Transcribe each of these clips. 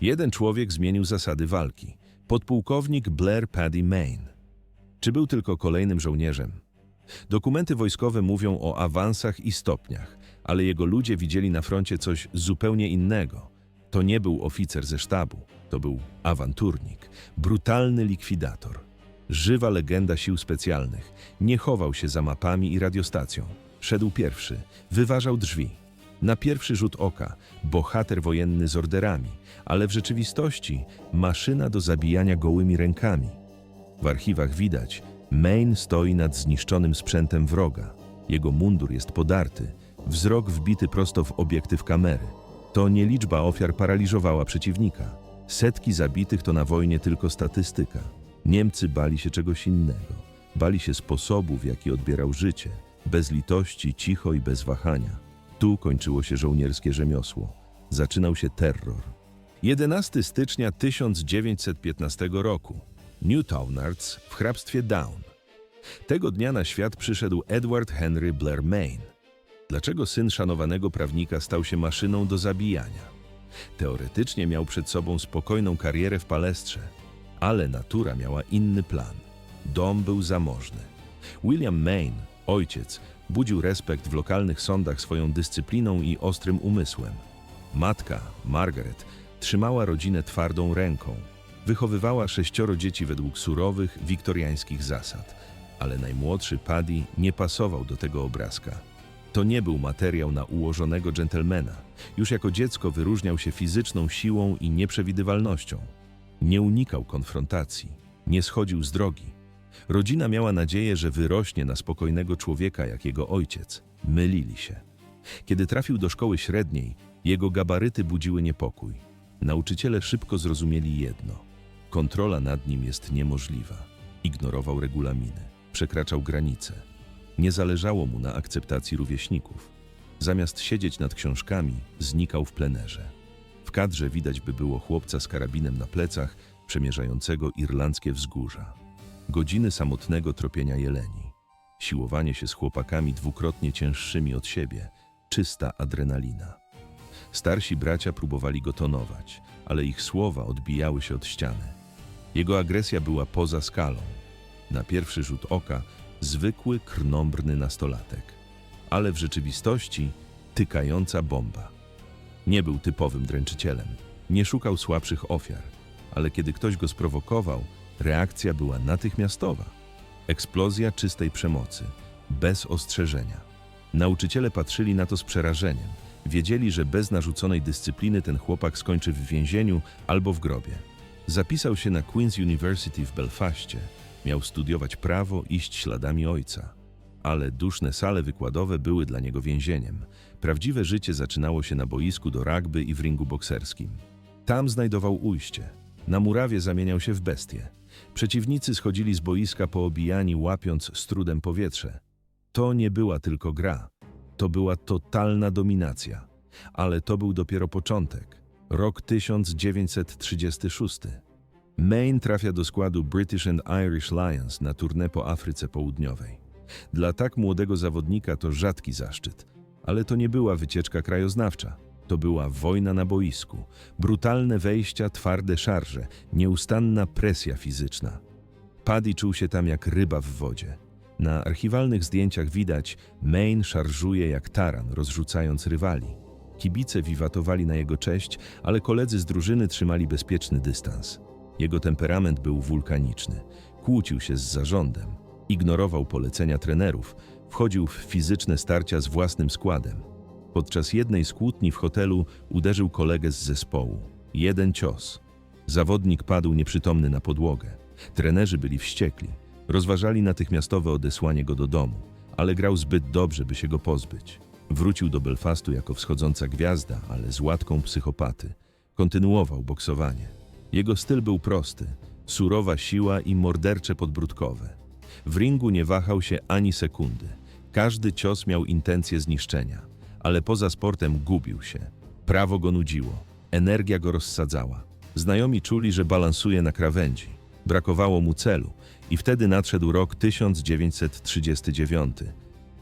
Jeden człowiek zmienił zasady walki. Podpułkownik Blair Paddy Main. Czy był tylko kolejnym żołnierzem? Dokumenty wojskowe mówią o awansach i stopniach, ale jego ludzie widzieli na froncie coś zupełnie innego. To nie był oficer ze sztabu, to był awanturnik, brutalny likwidator. Żywa legenda sił specjalnych. Nie chował się za mapami i radiostacją. Szedł pierwszy, wyważał drzwi. Na pierwszy rzut oka bohater wojenny z orderami, ale w rzeczywistości maszyna do zabijania gołymi rękami. W archiwach widać, Main stoi nad zniszczonym sprzętem wroga. Jego mundur jest podarty, wzrok wbity prosto w obiektyw kamery. To nie liczba ofiar paraliżowała przeciwnika. Setki zabitych to na wojnie tylko statystyka. Niemcy bali się czegoś innego. Bali się sposobu, w jaki odbierał życie. Bez litości, cicho i bez wahania. Tu kończyło się żołnierskie rzemiosło. Zaczynał się terror. 11 stycznia 1915 roku. Newtownards w hrabstwie Down. Tego dnia na świat przyszedł Edward Henry Blair Main. Dlaczego syn szanowanego prawnika stał się maszyną do zabijania? Teoretycznie miał przed sobą spokojną karierę w palestrze, ale natura miała inny plan. Dom był zamożny. William Main, ojciec, budził respekt w lokalnych sądach swoją dyscypliną i ostrym umysłem. Matka, Margaret, trzymała rodzinę twardą ręką. Wychowywała sześcioro dzieci według surowych, wiktoriańskich zasad, ale najmłodszy Paddy nie pasował do tego obrazka. To nie był materiał na ułożonego dżentelmena. Już jako dziecko wyróżniał się fizyczną siłą i nieprzewidywalnością. Nie unikał konfrontacji, nie schodził z drogi. Rodzina miała nadzieję, że wyrośnie na spokojnego człowieka jak jego ojciec. Mylili się. Kiedy trafił do szkoły średniej, jego gabaryty budziły niepokój. Nauczyciele szybko zrozumieli jedno: kontrola nad nim jest niemożliwa. Ignorował regulaminy, przekraczał granice. Nie zależało mu na akceptacji rówieśników. Zamiast siedzieć nad książkami, znikał w plenerze. W kadrze widać by było chłopca z karabinem na plecach, przemierzającego irlandzkie wzgórza. Godziny samotnego tropienia jeleni. Siłowanie się z chłopakami dwukrotnie cięższymi od siebie. Czysta adrenalina. Starsi bracia próbowali go tonować, ale ich słowa odbijały się od ściany. Jego agresja była poza skalą. Na pierwszy rzut oka zwykły, krnąbrny nastolatek, ale w rzeczywistości tykająca bomba. Nie był typowym dręczycielem, nie szukał słabszych ofiar, ale kiedy ktoś go sprowokował, reakcja była natychmiastowa. Eksplozja czystej przemocy, bez ostrzeżenia. Nauczyciele patrzyli na to z przerażeniem. Wiedzieli, że bez narzuconej dyscypliny ten chłopak skończy w więzieniu albo w grobie. Zapisał się na Queen's University w Belfaście. Miał studiować prawo, iść śladami ojca. Ale duszne sale wykładowe były dla niego więzieniem. Prawdziwe życie zaczynało się na boisku do rugby i w ringu bokserskim. Tam znajdował ujście. Na murawie zamieniał się w bestię. Przeciwnicy schodzili z boiska poobijani, łapiąc z trudem powietrze. To nie była tylko gra. To była totalna dominacja. Ale to był dopiero początek. Rok 1936. Maine trafia do składu British and Irish Lions na tournée po Afryce Południowej. Dla tak młodego zawodnika to rzadki zaszczyt, ale to nie była wycieczka krajoznawcza. To była wojna na boisku, brutalne wejścia, twarde szarże, nieustanna presja fizyczna. Paddy czuł się tam jak ryba w wodzie. Na archiwalnych zdjęciach widać, Maine szarżuje jak taran, rozrzucając rywali. Kibice wiwatowali na jego cześć, ale koledzy z drużyny trzymali bezpieczny dystans. Jego temperament był wulkaniczny. Kłócił się z zarządem, ignorował polecenia trenerów, wchodził w fizyczne starcia z własnym składem. Podczas jednej z kłótni w hotelu uderzył kolegę z zespołu. Jeden cios. Zawodnik padł nieprzytomny na podłogę. Trenerzy byli wściekli. Rozważali natychmiastowe odesłanie go do domu, ale grał zbyt dobrze, by się go pozbyć. Wrócił do Belfastu jako wschodząca gwiazda, ale z łatką psychopaty. Kontynuował boksowanie. Jego styl był prosty, surowa siła i mordercze podbródkowe. W ringu nie wahał się ani sekundy. Każdy cios miał intencję zniszczenia, ale poza sportem gubił się. Prawo go nudziło, energia go rozsadzała. Znajomi czuli, że balansuje na krawędzi. Brakowało mu celu i wtedy nadszedł rok 1939.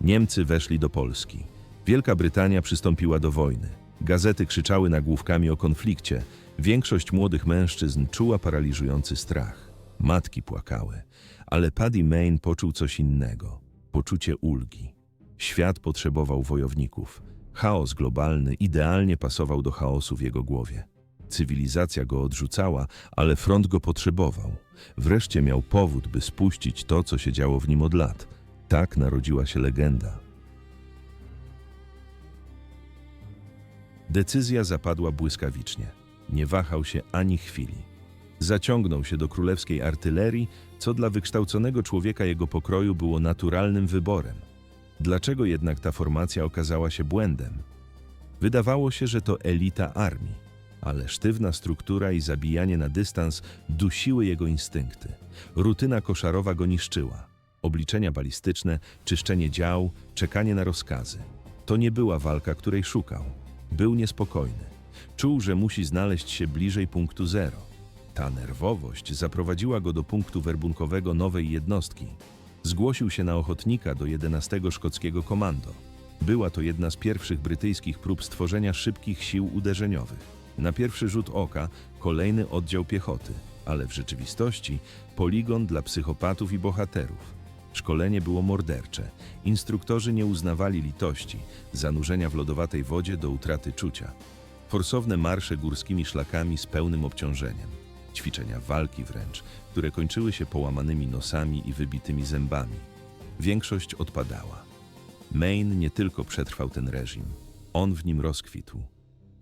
Niemcy weszli do Polski. Wielka Brytania przystąpiła do wojny. Gazety krzyczały nagłówkami o konflikcie. Większość młodych mężczyzn czuła paraliżujący strach. Matki płakały, ale Paddy Main poczuł coś innego poczucie ulgi. Świat potrzebował wojowników. Chaos globalny idealnie pasował do chaosu w jego głowie. Cywilizacja go odrzucała, ale front go potrzebował. Wreszcie miał powód, by spuścić to, co się działo w nim od lat. Tak narodziła się legenda. Decyzja zapadła błyskawicznie. Nie wahał się ani chwili. Zaciągnął się do królewskiej artylerii, co dla wykształconego człowieka jego pokroju było naturalnym wyborem. Dlaczego jednak ta formacja okazała się błędem? Wydawało się, że to elita armii, ale sztywna struktura i zabijanie na dystans dusiły jego instynkty. Rutyna koszarowa go niszczyła. Obliczenia balistyczne, czyszczenie dział, czekanie na rozkazy. To nie była walka, której szukał. Był niespokojny. Czuł, że musi znaleźć się bliżej punktu zero. Ta nerwowość zaprowadziła go do punktu werbunkowego nowej jednostki. Zgłosił się na ochotnika do 11 Szkockiego Komando. Była to jedna z pierwszych brytyjskich prób stworzenia szybkich sił uderzeniowych. Na pierwszy rzut oka kolejny oddział piechoty, ale w rzeczywistości poligon dla psychopatów i bohaterów. Szkolenie było mordercze. Instruktorzy nie uznawali litości, zanurzenia w lodowatej wodzie do utraty czucia. Forsowne marsze górskimi szlakami z pełnym obciążeniem. Ćwiczenia walki wręcz, które kończyły się połamanymi nosami i wybitymi zębami. Większość odpadała. Maine nie tylko przetrwał ten reżim, on w nim rozkwitł.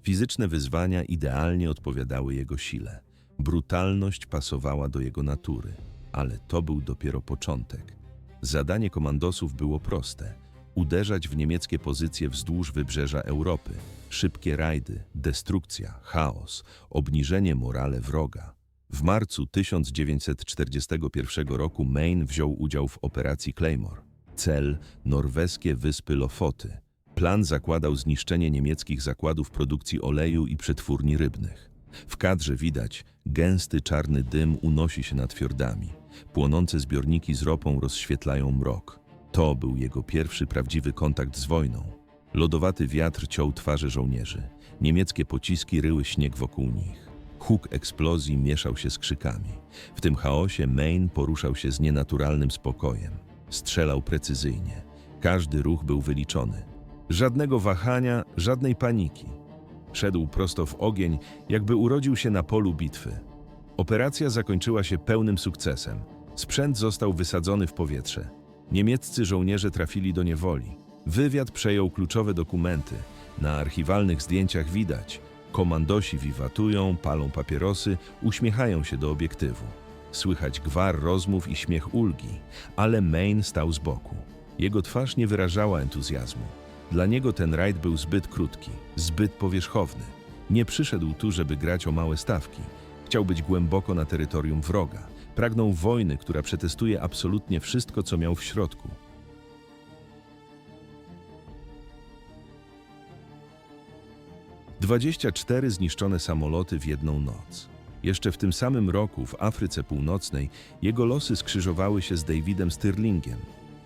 Fizyczne wyzwania idealnie odpowiadały jego sile. Brutalność pasowała do jego natury, ale to był dopiero początek. Zadanie komandosów było proste: uderzać w niemieckie pozycje wzdłuż wybrzeża Europy. Szybkie rajdy, destrukcja, chaos, obniżenie morale wroga. W marcu 1941 roku Maine wziął udział w operacji Claymore. Cel norweskie wyspy Lofoty. Plan zakładał zniszczenie niemieckich zakładów produkcji oleju i przetwórni rybnych. W kadrze widać, gęsty czarny dym unosi się nad fiordami. Płonące zbiorniki z ropą rozświetlają mrok. To był jego pierwszy prawdziwy kontakt z wojną. Lodowaty wiatr ciął twarze żołnierzy. Niemieckie pociski ryły śnieg wokół nich. Huk eksplozji mieszał się z krzykami. W tym chaosie Maine poruszał się z nienaturalnym spokojem. Strzelał precyzyjnie. Każdy ruch był wyliczony. Żadnego wahania, żadnej paniki. Szedł prosto w ogień, jakby urodził się na polu bitwy. Operacja zakończyła się pełnym sukcesem. Sprzęt został wysadzony w powietrze. Niemieccy żołnierze trafili do niewoli. Wywiad przejął kluczowe dokumenty. Na archiwalnych zdjęciach widać, komandosi wiwatują, palą papierosy, uśmiechają się do obiektywu. Słychać gwar rozmów i śmiech ulgi, ale Maine stał z boku. Jego twarz nie wyrażała entuzjazmu. Dla niego ten rajd był zbyt krótki, zbyt powierzchowny. Nie przyszedł tu, żeby grać o małe stawki. Chciał być głęboko na terytorium wroga. Pragnął wojny, która przetestuje absolutnie wszystko, co miał w środku. Dwadzieścia cztery zniszczone samoloty w jedną noc. Jeszcze w tym samym roku w Afryce Północnej jego losy skrzyżowały się z Davidem Stirlingiem.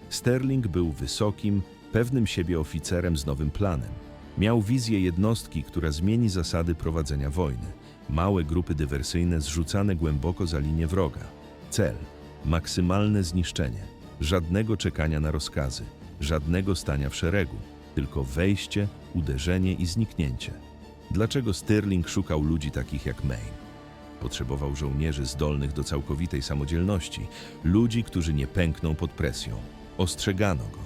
Sterling był wysokim, pewnym siebie oficerem z nowym planem. Miał wizję jednostki, która zmieni zasady prowadzenia wojny. Małe grupy dywersyjne zrzucane głęboko za linię wroga. Cel maksymalne zniszczenie. Żadnego czekania na rozkazy, żadnego stania w szeregu, tylko wejście, uderzenie i zniknięcie. Dlaczego Stirling szukał ludzi takich jak Maine? Potrzebował żołnierzy zdolnych do całkowitej samodzielności, ludzi, którzy nie pękną pod presją. Ostrzegano go.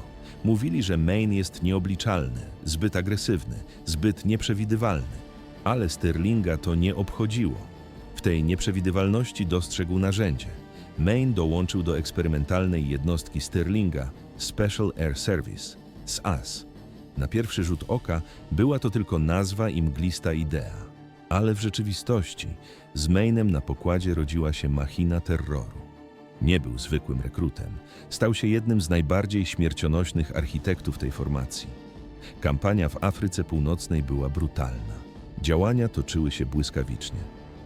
Mówili, że Maine jest nieobliczalny, zbyt agresywny, zbyt nieprzewidywalny. Ale Sterlinga to nie obchodziło. W tej nieprzewidywalności dostrzegł narzędzie. Maine dołączył do eksperymentalnej jednostki Sterlinga Special Air Service SAS. Na pierwszy rzut oka była to tylko nazwa i mglista idea. Ale w rzeczywistości z Mainem na pokładzie rodziła się machina terroru. Nie był zwykłym rekrutem. Stał się jednym z najbardziej śmiercionośnych architektów tej formacji. Kampania w Afryce Północnej była brutalna. Działania toczyły się błyskawicznie.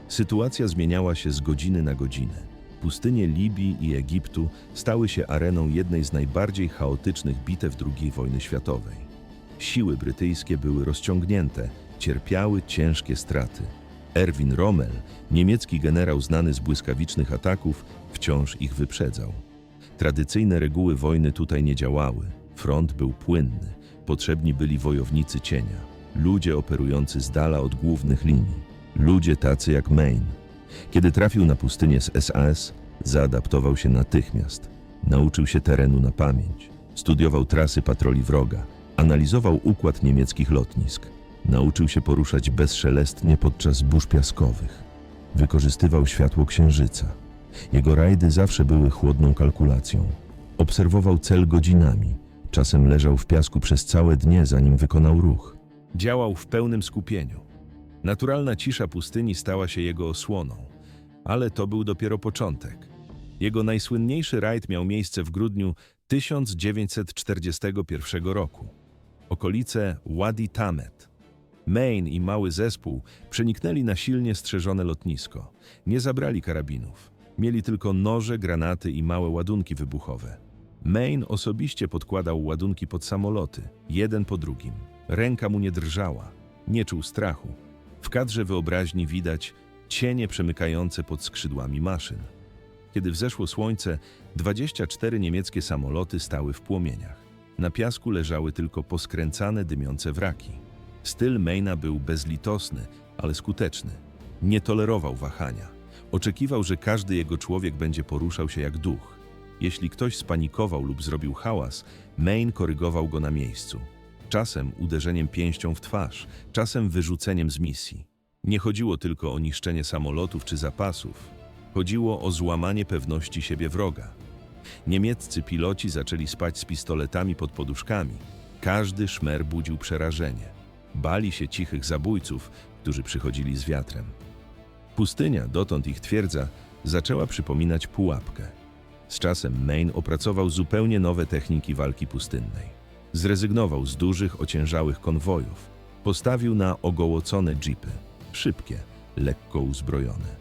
Sytuacja zmieniała się z godziny na godzinę. Pustynie Libii i Egiptu stały się areną jednej z najbardziej chaotycznych bitew II wojny światowej. Siły brytyjskie były rozciągnięte, cierpiały ciężkie straty. Erwin Rommel, niemiecki generał znany z błyskawicznych ataków, wciąż ich wyprzedzał. Tradycyjne reguły wojny tutaj nie działały. Front był płynny. Potrzebni byli wojownicy cienia. Ludzie operujący z dala od głównych linii. Ludzie tacy jak Maine. Kiedy trafił na pustynię z SAS, zaadaptował się natychmiast. Nauczył się terenu na pamięć. Studiował trasy patroli wroga. Analizował układ niemieckich lotnisk. Nauczył się poruszać bezszelestnie podczas burz piaskowych. Wykorzystywał światło księżyca. Jego rajdy zawsze były chłodną kalkulacją. Obserwował cel godzinami. Czasem leżał w piasku przez całe dnie, zanim wykonał ruch. Działał w pełnym skupieniu. Naturalna cisza pustyni stała się jego osłoną, ale to był dopiero początek. Jego najsłynniejszy rajd miał miejsce w grudniu 1941 roku. Okolice Wadi Tamet. Maine i mały zespół przeniknęli na silnie strzeżone lotnisko. Nie zabrali karabinów. Mieli tylko noże, granaty i małe ładunki wybuchowe. Maine osobiście podkładał ładunki pod samoloty, jeden po drugim. Ręka mu nie drżała, nie czuł strachu. W kadrze wyobraźni widać cienie przemykające pod skrzydłami maszyn. Kiedy wzeszło słońce, 24 niemieckie samoloty stały w płomieniach. Na piasku leżały tylko poskręcane, dymiące wraki. Styl Maina był bezlitosny, ale skuteczny. Nie tolerował wahania. Oczekiwał, że każdy jego człowiek będzie poruszał się jak duch. Jeśli ktoś spanikował lub zrobił hałas, Maine korygował go na miejscu. Czasem uderzeniem pięścią w twarz, czasem wyrzuceniem z misji. Nie chodziło tylko o niszczenie samolotów czy zapasów. Chodziło o złamanie pewności siebie wroga. Niemieccy piloci zaczęli spać z pistoletami pod poduszkami. Każdy szmer budził przerażenie. Bali się cichych zabójców, którzy przychodzili z wiatrem. Pustynia, dotąd ich twierdza, zaczęła przypominać pułapkę. Z czasem Maine opracował zupełnie nowe techniki walki pustynnej. Zrezygnował z dużych, ociężałych konwojów. Postawił na ogołocone jeepy, szybkie, lekko uzbrojone.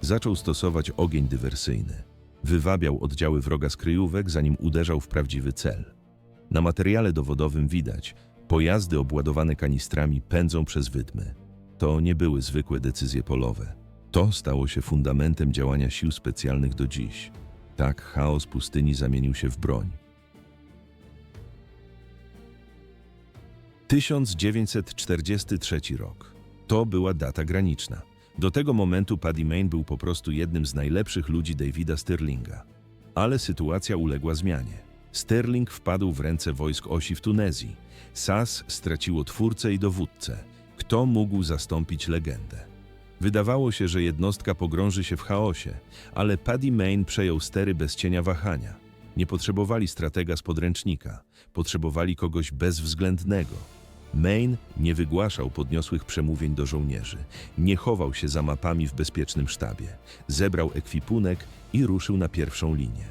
Zaczął stosować ogień dywersyjny. Wywabiał oddziały wroga z kryjówek, zanim uderzał w prawdziwy cel. Na materiale dowodowym widać, pojazdy obładowane kanistrami pędzą przez wydmy. To nie były zwykłe decyzje polowe. To stało się fundamentem działania sił specjalnych do dziś. Tak chaos pustyni zamienił się w broń. 1943 rok. To była data graniczna. Do tego momentu Paddy Main był po prostu jednym z najlepszych ludzi Davida Sterlinga. Ale sytuacja uległa zmianie. Sterling wpadł w ręce wojsk osi w Tunezji. SAS straciło twórcę i dowódcę. Kto mógł zastąpić legendę? Wydawało się, że jednostka pogrąży się w chaosie, ale Paddy Main przejął stery bez cienia wahania. Nie potrzebowali stratega z podręcznika, potrzebowali kogoś bezwzględnego. Maine nie wygłaszał podniosłych przemówień do żołnierzy, nie chował się za mapami w bezpiecznym sztabie, zebrał ekwipunek i ruszył na pierwszą linię.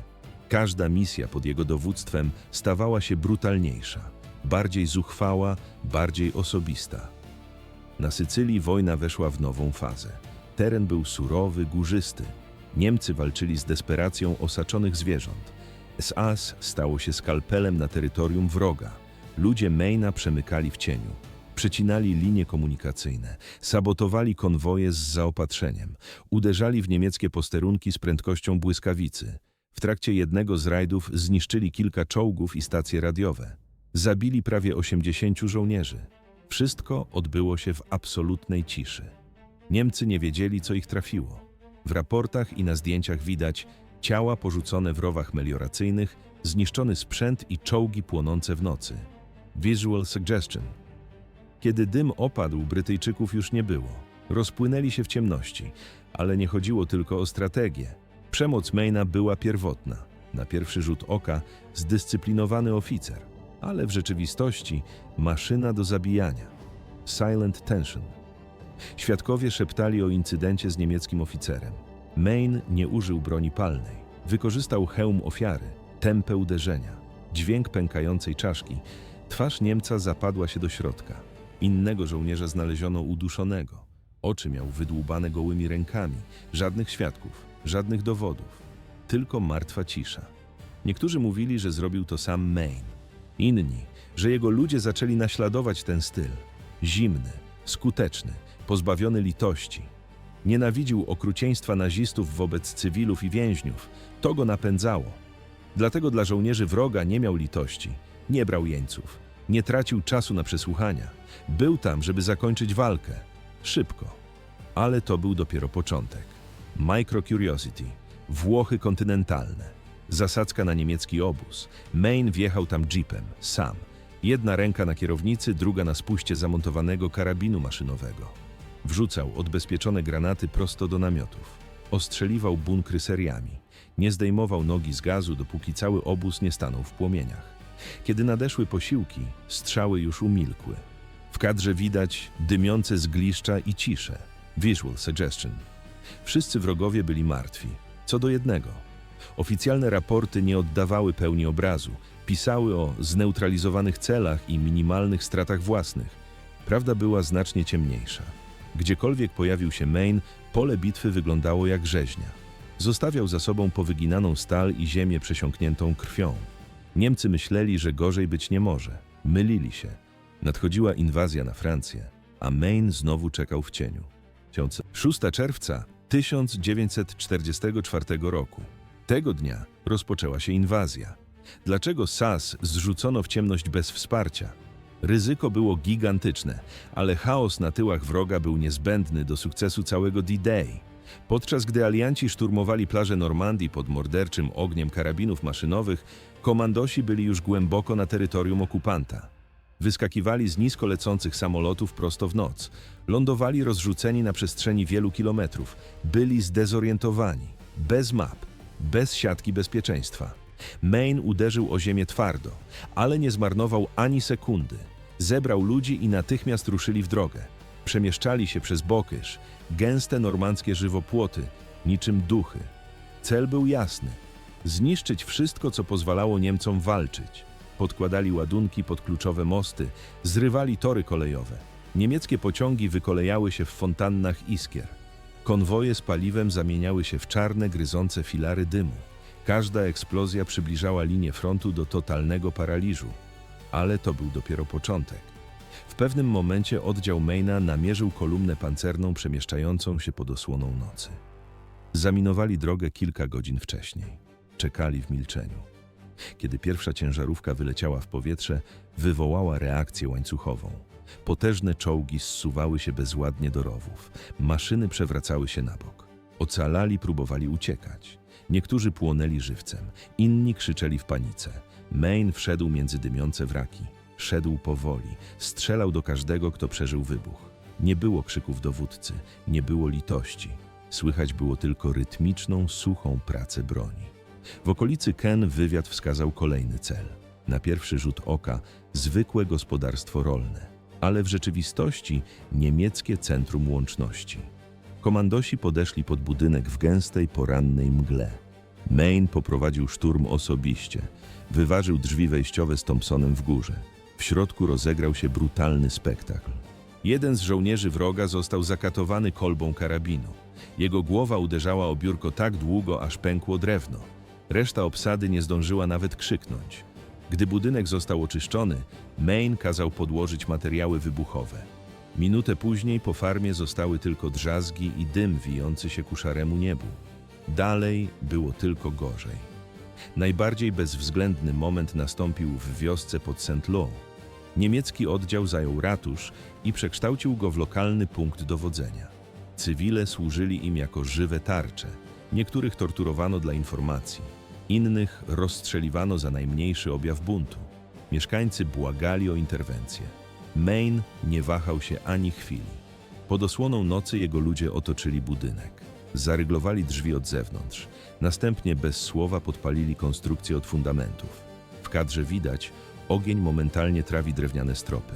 Każda misja pod jego dowództwem stawała się brutalniejsza, bardziej zuchwała, bardziej osobista. Na Sycylii wojna weszła w nową fazę. Teren był surowy, górzysty. Niemcy walczyli z desperacją osaczonych zwierząt. SAS stało się skalpelem na terytorium wroga. Ludzie Maina przemykali w cieniu. Przecinali linie komunikacyjne, sabotowali konwoje z zaopatrzeniem, uderzali w niemieckie posterunki z prędkością błyskawicy. W trakcie jednego z rajdów zniszczyli kilka czołgów i stacje radiowe. Zabili prawie 80 żołnierzy. Wszystko odbyło się w absolutnej ciszy. Niemcy nie wiedzieli, co ich trafiło. W raportach i na zdjęciach widać ciała porzucone w rowach melioracyjnych, zniszczony sprzęt i czołgi płonące w nocy. Visual suggestion. Kiedy dym opadł, Brytyjczyków już nie było. Rozpłynęli się w ciemności, ale nie chodziło tylko o strategię. Przemoc Maina była pierwotna. Na pierwszy rzut oka zdyscyplinowany oficer, ale w rzeczywistości maszyna do zabijania. Silent tension. Świadkowie szeptali o incydencie z niemieckim oficerem. Maine nie użył broni palnej. Wykorzystał hełm ofiary, tempę uderzenia, dźwięk pękającej czaszki. Twarz Niemca zapadła się do środka. Innego żołnierza znaleziono uduszonego. Oczy miał wydłubane gołymi rękami. Żadnych świadków, żadnych dowodów. Tylko martwa cisza. Niektórzy mówili, że zrobił to sam Maine. Inni, że jego ludzie zaczęli naśladować ten styl. Zimny, skuteczny, pozbawiony litości. Nienawidził okrucieństwa nazistów wobec cywilów i więźniów. To go napędzało. Dlatego dla żołnierzy wroga nie miał litości, nie brał jeńców, nie tracił czasu na przesłuchania. Był tam, żeby zakończyć walkę. Szybko. Ale to był dopiero początek. Micro Curiosity, Włochy kontynentalne, zasadzka na niemiecki obóz. Maine wjechał tam jeepem, sam. Jedna ręka na kierownicy, druga na spuście zamontowanego karabinu maszynowego. Wrzucał odbezpieczone granaty prosto do namiotów. Ostrzeliwał bunkry seriami. Nie zdejmował nogi z gazu, dopóki cały obóz nie stanął w płomieniach. Kiedy nadeszły posiłki, strzały już umilkły. W kadrze widać dymiące zgliszcza i ciszę. Visual suggestion. Wszyscy wrogowie byli martwi. Co do jednego. Oficjalne raporty nie oddawały pełni obrazu. Pisały o zneutralizowanych celach i minimalnych stratach własnych. Prawda była znacznie ciemniejsza. Gdziekolwiek pojawił się Maine, pole bitwy wyglądało jak rzeźnia. Zostawiał za sobą powyginaną stal i ziemię przesiąkniętą krwią. Niemcy myśleli, że gorzej być nie może. Mylili się. Nadchodziła inwazja na Francję, a Maine znowu czekał w cieniu. 6 czerwca 1944 roku. Tego dnia rozpoczęła się inwazja. Dlaczego SAS zrzucono w ciemność bez wsparcia? Ryzyko było gigantyczne, ale chaos na tyłach wroga był niezbędny do sukcesu całego D-Day. Podczas gdy alianci szturmowali plaże Normandii pod morderczym ogniem karabinów maszynowych, komandosi byli już głęboko na terytorium okupanta. Wyskakiwali z nisko lecących samolotów prosto w noc. Lądowali rozrzuceni na przestrzeni wielu kilometrów. Byli zdezorientowani, bez map, bez siatki bezpieczeństwa. Maine uderzył o ziemię twardo, ale nie zmarnował ani sekundy. Zebrał ludzi i natychmiast ruszyli w drogę. Przemieszczali się przez Bokysz, gęste normandzkie żywopłoty, niczym duchy. Cel był jasny zniszczyć wszystko, co pozwalało Niemcom walczyć. Podkładali ładunki pod kluczowe mosty, zrywali tory kolejowe. Niemieckie pociągi wykolejały się w fontannach iskier. Konwoje z paliwem zamieniały się w czarne, gryzące filary dymu. Każda eksplozja przybliżała linię frontu do totalnego paraliżu. Ale to był dopiero początek. W pewnym momencie oddział Maina namierzył kolumnę pancerną przemieszczającą się pod osłoną nocy. Zaminowali drogę kilka godzin wcześniej. Czekali w milczeniu. Kiedy pierwsza ciężarówka wyleciała w powietrze, wywołała reakcję łańcuchową. Potężne czołgi zsuwały się bezładnie do rowów. Maszyny przewracały się na bok. Ocalali próbowali uciekać. Niektórzy płonęli żywcem, inni krzyczeli w panice. Maine wszedł między dymiące wraki. Szedł powoli, strzelał do każdego, kto przeżył wybuch. Nie było krzyków dowódcy, nie było litości. Słychać było tylko rytmiczną, suchą pracę broni. W okolicy Ken wywiad wskazał kolejny cel. Na pierwszy rzut oka zwykłe gospodarstwo rolne, ale w rzeczywistości niemieckie centrum łączności. Komandosi podeszli pod budynek w gęstej porannej mgle. Maine poprowadził szturm osobiście. Wyważył drzwi wejściowe z Thompsonem w górze. W środku rozegrał się brutalny spektakl. Jeden z żołnierzy wroga został zakatowany kolbą karabinu. Jego głowa uderzała o biurko tak długo, aż pękło drewno. Reszta obsady nie zdążyła nawet krzyknąć. Gdy budynek został oczyszczony, Maine kazał podłożyć materiały wybuchowe. Minutę później po farmie zostały tylko drzazgi i dym wijący się ku szaremu niebu. Dalej było tylko gorzej. Najbardziej bezwzględny moment nastąpił w wiosce pod St. Lo. Niemiecki oddział zajął ratusz i przekształcił go w lokalny punkt dowodzenia. Cywile służyli im jako żywe tarcze. Niektórych torturowano dla informacji. Innych rozstrzeliwano za najmniejszy objaw buntu. Mieszkańcy błagali o interwencję. Maine nie wahał się ani chwili. Pod osłoną nocy jego ludzie otoczyli budynek. Zaryglowali drzwi od zewnątrz. Następnie bez słowa podpalili konstrukcję od fundamentów. W kadrze widać, ogień momentalnie trawi drewniane stropy.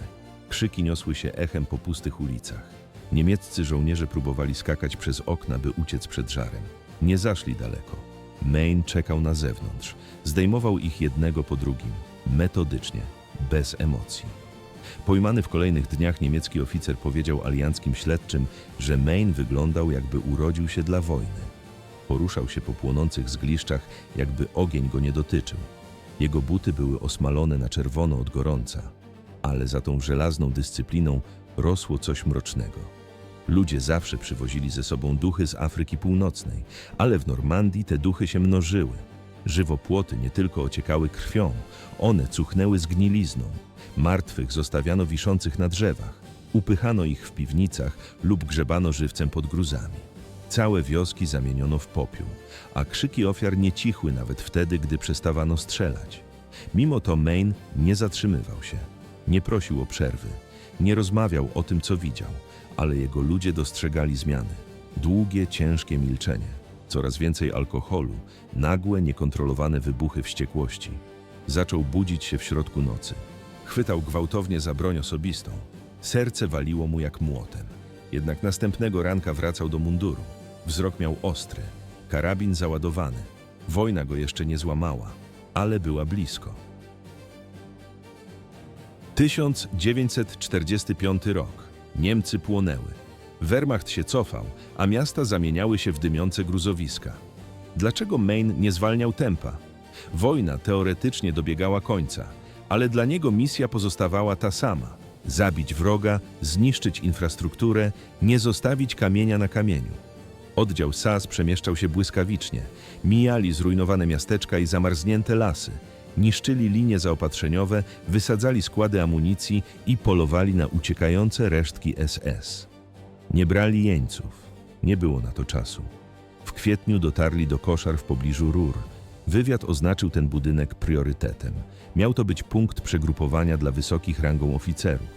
Krzyki niosły się echem po pustych ulicach. Niemieccy żołnierze próbowali skakać przez okna, by uciec przed żarem. Nie zaszli daleko. Maine czekał na zewnątrz. Zdejmował ich jednego po drugim, metodycznie, bez emocji. Pojmany w kolejnych dniach niemiecki oficer powiedział alianckim śledczym, że Maine wyglądał jakby urodził się dla wojny. Poruszał się po płonących zgliszczach, jakby ogień go nie dotyczył. Jego buty były osmalone na czerwono od gorąca, ale za tą żelazną dyscypliną rosło coś mrocznego. Ludzie zawsze przywozili ze sobą duchy z Afryki Północnej, ale w Normandii te duchy się mnożyły. Żywopłoty nie tylko ociekały krwią, one cuchnęły zgnilizną. Martwych zostawiano wiszących na drzewach, upychano ich w piwnicach lub grzebano żywcem pod gruzami. Całe wioski zamieniono w popiół, a krzyki ofiar nie cichły nawet wtedy, gdy przestawano strzelać. Mimo to Maine nie zatrzymywał się, nie prosił o przerwy, nie rozmawiał o tym, co widział, ale jego ludzie dostrzegali zmiany. Długie, ciężkie milczenie, coraz więcej alkoholu, nagłe, niekontrolowane wybuchy wściekłości. Zaczął budzić się w środku nocy. Chwytał gwałtownie za broń osobistą. Serce waliło mu jak młotem. Jednak następnego ranka wracał do munduru. Wzrok miał ostry, karabin załadowany. Wojna go jeszcze nie złamała, ale była blisko. 1945 rok. Niemcy płonęły. Wehrmacht się cofał, a miasta zamieniały się w dymiące gruzowiska. Dlaczego Maine nie zwalniał tempa? Wojna teoretycznie dobiegała końca, ale dla niego misja pozostawała ta sama: zabić wroga, zniszczyć infrastrukturę, nie zostawić kamienia na kamieniu. Oddział SAS przemieszczał się błyskawicznie. Mijali zrujnowane miasteczka i zamarznięte lasy. Niszczyli linie zaopatrzeniowe, wysadzali składy amunicji i polowali na uciekające resztki SS. Nie brali jeńców. Nie było na to czasu. W kwietniu dotarli do koszar w pobliżu Rur. Wywiad oznaczył ten budynek priorytetem. Miał to być punkt przegrupowania dla wysokich rangą oficerów.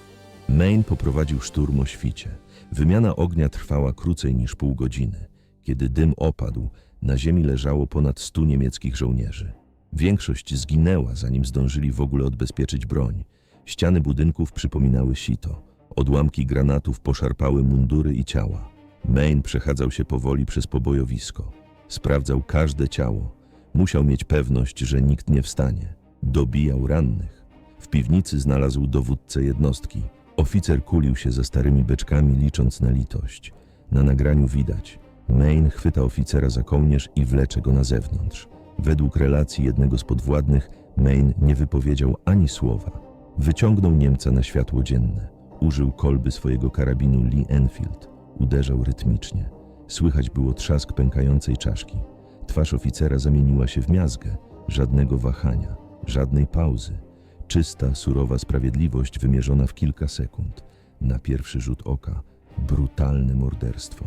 Maine poprowadził szturm o świcie. Wymiana ognia trwała krócej niż pół godziny. Kiedy dym opadł, na ziemi leżało ponad stu niemieckich żołnierzy. Większość zginęła, zanim zdążyli w ogóle odbezpieczyć broń. Ściany budynków przypominały sito. Odłamki granatów poszarpały mundury i ciała. Maine przechadzał się powoli przez pobojowisko. Sprawdzał każde ciało. Musiał mieć pewność, że nikt nie wstanie. Dobijał rannych. W piwnicy znalazł dowódcę jednostki. Oficer kulił się za starymi beczkami, licząc na litość. Na nagraniu widać. Maine chwyta oficera za kołnierz i wlecze go na zewnątrz. Według relacji jednego z podwładnych, Maine nie wypowiedział ani słowa. Wyciągnął Niemca na światło dzienne. Użył kolby swojego karabinu Lee Enfield. Uderzał rytmicznie. Słychać było trzask pękającej czaszki. Twarz oficera zamieniła się w miazgę. Żadnego wahania, żadnej pauzy. Czysta, surowa sprawiedliwość wymierzona w kilka sekund. Na pierwszy rzut oka brutalne morderstwo.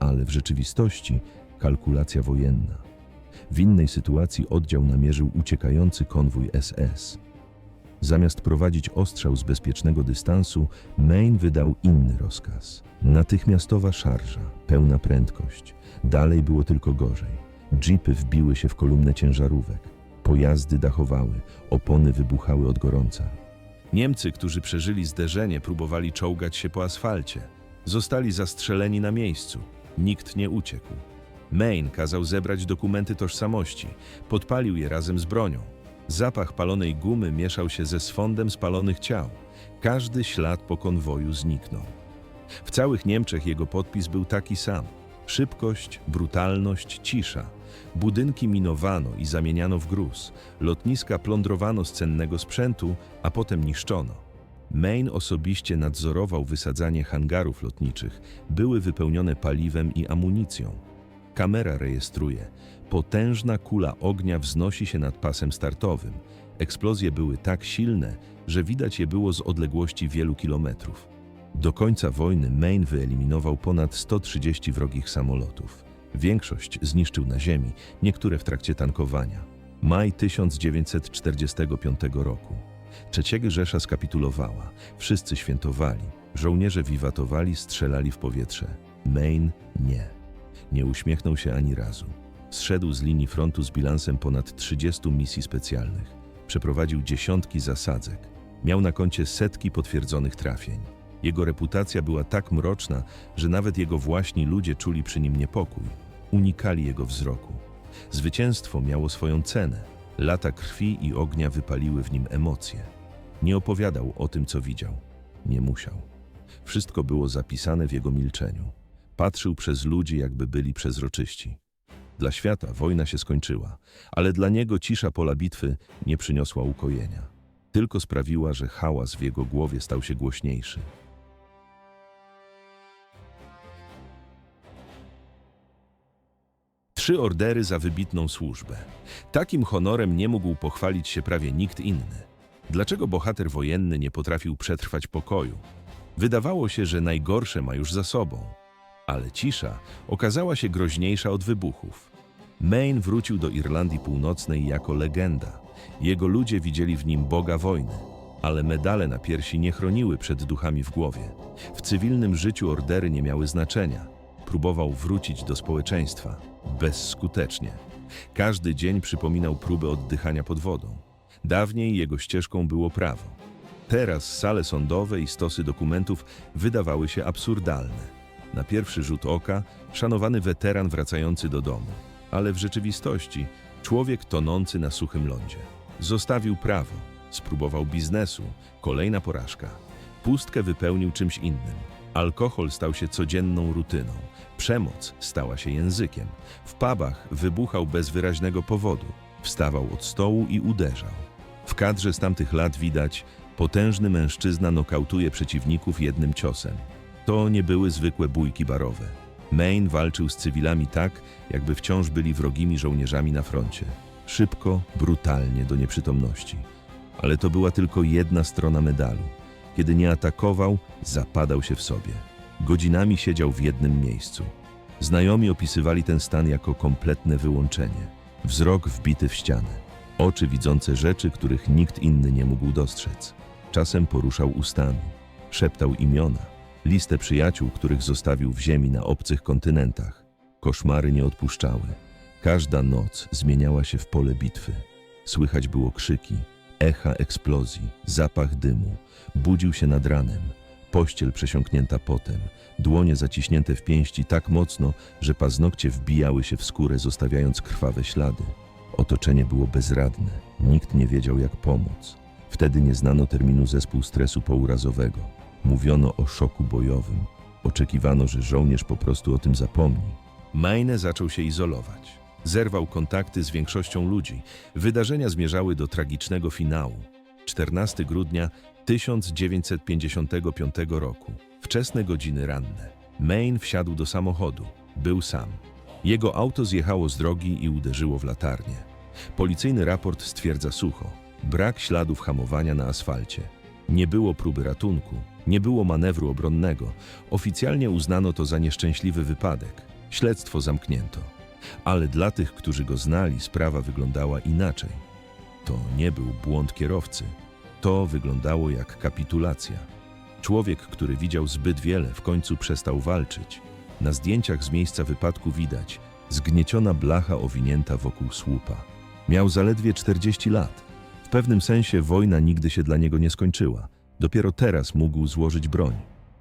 Ale w rzeczywistości kalkulacja wojenna. W innej sytuacji oddział namierzył uciekający konwój SS. Zamiast prowadzić ostrzał z bezpiecznego dystansu, Maine wydał inny rozkaz. Natychmiastowa szarża, pełna prędkość. Dalej było tylko gorzej. Jeepy wbiły się w kolumnę ciężarówek. Pojazdy dachowały, opony wybuchały od gorąca. Niemcy, którzy przeżyli zderzenie, próbowali czołgać się po asfalcie. Zostali zastrzeleni na miejscu. Nikt nie uciekł. Maine kazał zebrać dokumenty tożsamości. Podpalił je razem z bronią. Zapach palonej gumy mieszał się ze swądem spalonych ciał. Każdy ślad po konwoju zniknął. W całych Niemczech jego podpis był taki sam. Szybkość, brutalność, cisza. Budynki minowano i zamieniano w gruz. Lotniska plądrowano z cennego sprzętu, a potem niszczono. Maine osobiście nadzorował wysadzanie hangarów lotniczych. Były wypełnione paliwem i amunicją. Kamera rejestruje. Potężna kula ognia wznosi się nad pasem startowym. Eksplozje były tak silne, że widać je było z odległości wielu kilometrów. Do końca wojny Maine wyeliminował ponad 130 wrogich samolotów. Większość zniszczył na ziemi, niektóre w trakcie tankowania. Maj 1945 roku. Trzeciego Rzesza skapitulowała. Wszyscy świętowali. Żołnierze wiwatowali, strzelali w powietrze. Maine nie. Nie uśmiechnął się ani razu. Zszedł z linii frontu z bilansem ponad 30 misji specjalnych. Przeprowadził dziesiątki zasadzek. Miał na koncie setki potwierdzonych trafień. Jego reputacja była tak mroczna, że nawet jego właśni ludzie czuli przy nim niepokój. Unikali jego wzroku. Zwycięstwo miało swoją cenę. Lata krwi i ognia wypaliły w nim emocje. Nie opowiadał o tym, co widział. Nie musiał. Wszystko było zapisane w jego milczeniu. Patrzył przez ludzi, jakby byli przezroczyści. Dla świata wojna się skończyła, ale dla niego cisza pola bitwy nie przyniosła ukojenia. Tylko sprawiła, że hałas w jego głowie stał się głośniejszy. Trzy ordery za wybitną służbę. Takim honorem nie mógł pochwalić się prawie nikt inny. Dlaczego bohater wojenny nie potrafił przetrwać pokoju? Wydawało się, że najgorsze ma już za sobą. Ale cisza okazała się groźniejsza od wybuchów. Maine wrócił do Irlandii Północnej jako legenda. Jego ludzie widzieli w nim boga wojny, ale medale na piersi nie chroniły przed duchami w głowie. W cywilnym życiu ordery nie miały znaczenia. Próbował wrócić do społeczeństwa. Bezskutecznie. Każdy dzień przypominał próbę oddychania pod wodą. Dawniej jego ścieżką było prawo. Teraz sale sądowe i stosy dokumentów wydawały się absurdalne. Na pierwszy rzut oka szanowany weteran wracający do domu, ale w rzeczywistości człowiek tonący na suchym lądzie. Zostawił prawo, spróbował biznesu, kolejna porażka. Pustkę wypełnił czymś innym. Alkohol stał się codzienną rutyną. Przemoc stała się językiem. W pubach wybuchał bez wyraźnego powodu. Wstawał od stołu i uderzał. W kadrze z tamtych lat widać, potężny mężczyzna nokautuje przeciwników jednym ciosem. To nie były zwykłe bójki barowe. Maine walczył z cywilami tak, jakby wciąż byli wrogimi żołnierzami na froncie. Szybko, brutalnie, do nieprzytomności. Ale to była tylko jedna strona medalu. Kiedy nie atakował, zapadał się w sobie. Godzinami siedział w jednym miejscu. Znajomi opisywali ten stan jako kompletne wyłączenie. Wzrok wbity w ścianę. Oczy widzące rzeczy, których nikt inny nie mógł dostrzec. Czasem poruszał ustami. Szeptał imiona. Listę przyjaciół, których zostawił w ziemi na obcych kontynentach. Koszmary nie odpuszczały. Każda noc zmieniała się w pole bitwy. Słychać było krzyki, echa eksplozji, zapach dymu. Budził się nad ranem. Pościel przesiąknięta potem, dłonie zaciśnięte w pięści tak mocno, że paznokcie wbijały się w skórę, zostawiając krwawe ślady. Otoczenie było bezradne. Nikt nie wiedział, jak pomóc. Wtedy nie znano terminu zespół stresu pourazowego. Mówiono o szoku bojowym. Oczekiwano, że żołnierz po prostu o tym zapomni. Maine zaczął się izolować. Zerwał kontakty z większością ludzi. Wydarzenia zmierzały do tragicznego finału. 14 grudnia 1955 roku. Wczesne godziny ranne. Maine wsiadł do samochodu. Był sam. Jego auto zjechało z drogi i uderzyło w latarnię. Policyjny raport stwierdza sucho. Brak śladów hamowania na asfalcie. Nie było próby ratunku, nie było manewru obronnego. Oficjalnie uznano to za nieszczęśliwy wypadek. Śledztwo zamknięto. Ale dla tych, którzy go znali, sprawa wyglądała inaczej. To nie był błąd kierowcy. To wyglądało jak kapitulacja. Człowiek, który widział zbyt wiele, w końcu przestał walczyć. Na zdjęciach z miejsca wypadku widać zgnieciona blacha owinięta wokół słupa. Miał zaledwie 40 lat. W pewnym sensie wojna nigdy się dla niego nie skończyła. Dopiero teraz mógł złożyć broń.